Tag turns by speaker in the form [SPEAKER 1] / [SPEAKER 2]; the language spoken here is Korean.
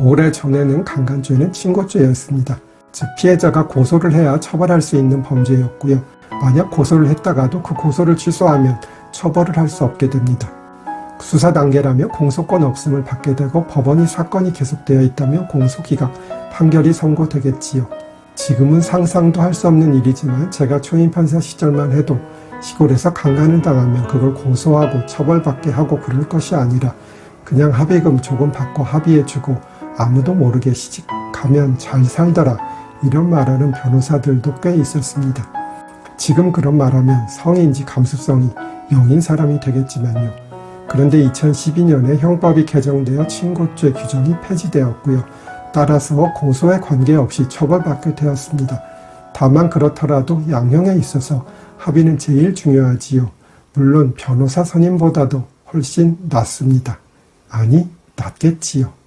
[SPEAKER 1] 오래전에는 강간죄는 친고죄였습니다. 즉 피해자가 고소를 해야 처벌할 수 있는 범죄였고요. 만약 고소를 했다가도 그 고소를 취소하면 처벌을 할 수 없게 됩니다. 수사 단계라며 공소권 없음을 받게 되고 법원이 사건이 계속되어 있다면 공소기각 판결이 선고되겠지요. 지금은 상상도 할 수 없는 일이지만 제가 초임 판사 시절만 해도 시골에서 강간을 당하면 그걸 고소하고 처벌받게 하고 그럴 것이 아니라 그냥 합의금 조금 받고 합의해주고 아무도 모르게 시집 가면 잘 살더라 이런 말하는 변호사들도 꽤 있었습니다. 지금 그런 말하면 성인지 감수성이 영인 사람이 되겠지만요. 그런데 2012년에 형법이 개정되어 친고죄 규정이 폐지되었고요. 따라서 고소에 관계없이 처벌받게 되었습니다. 다만 그렇더라도 양형에 있어서 합의는 제일 중요하지요. 물론 변호사 선임보다도 훨씬 낫습니다. 아니, 낫겠지요.